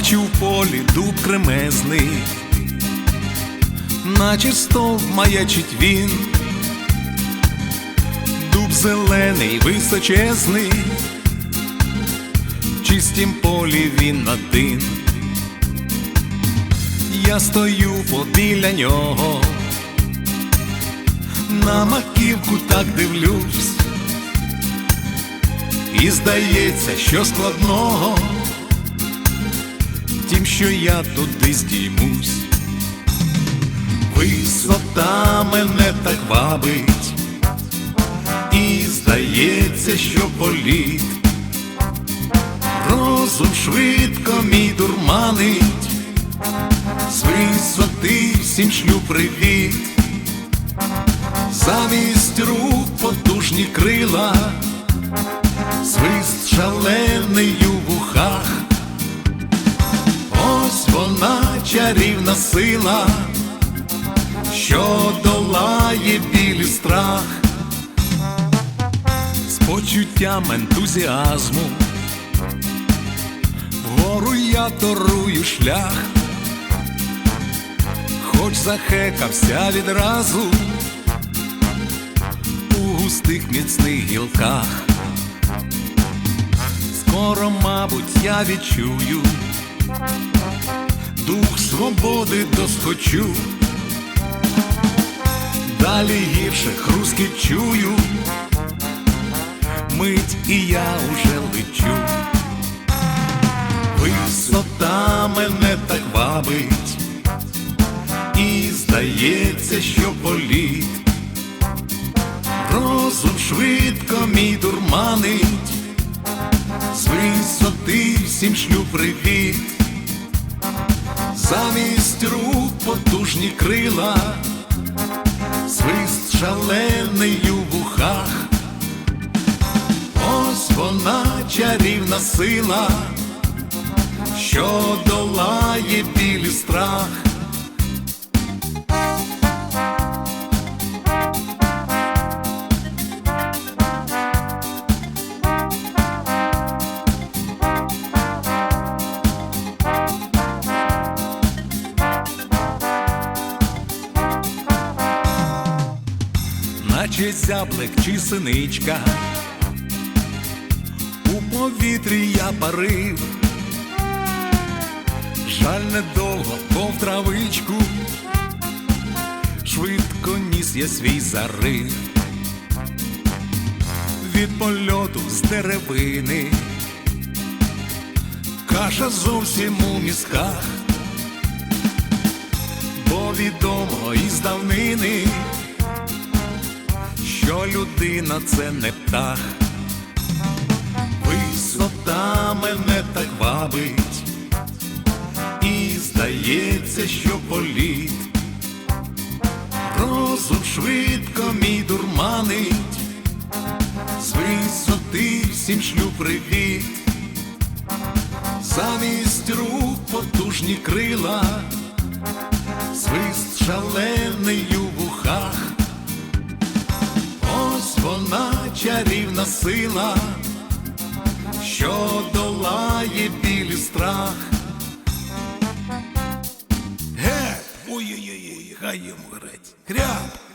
Бачу в полі дуб кремезний, наче стовп маячить він, дуб зелений, височезний, чистім полі він один. Я стою побіля нього, на маківку так дивлюсь, і здається, що складного. Тім, що я туди здіймусь, висота мене так вабить, і здається, що політ, розум швидко мій дурманить, з висоти всім шлю привіт, замість рук потужні крила, свист шалений у вухах. Ось вона чарівна сила, що долає білі страх, з почуттям ентузіазму, вгору я торую шлях, хоч захекався відразу у густих міцних гілках. Скоро, мабуть, я відчую дух свободи доскочу, далі гірше хрускіт чую, мить і я уже лечу, здається, що політ, розум швидко мій дурманить, з висоти всім шлю привіт замість рук потужні крила, свист шалений у вухах, ось вона чарівна сила, що долає білі страх. Наче зяблик чи синичка, у повітрі я парив, жаль недовго, бо в травичку, швидко ніс я свій зарив, від польоту з деревини, каша зовсім у мізках, бо відомо із давнини що людина це не птах, висота мене так вабить, і здається, що політ, розум швидко мій дурманить, з висоти всім шлю привіт, замість рук потужні крила, свист шалений у вухах. Чарівна сила, що долає білі страх. Ге, Ой-ой-ой, хай йому греть. Кряп!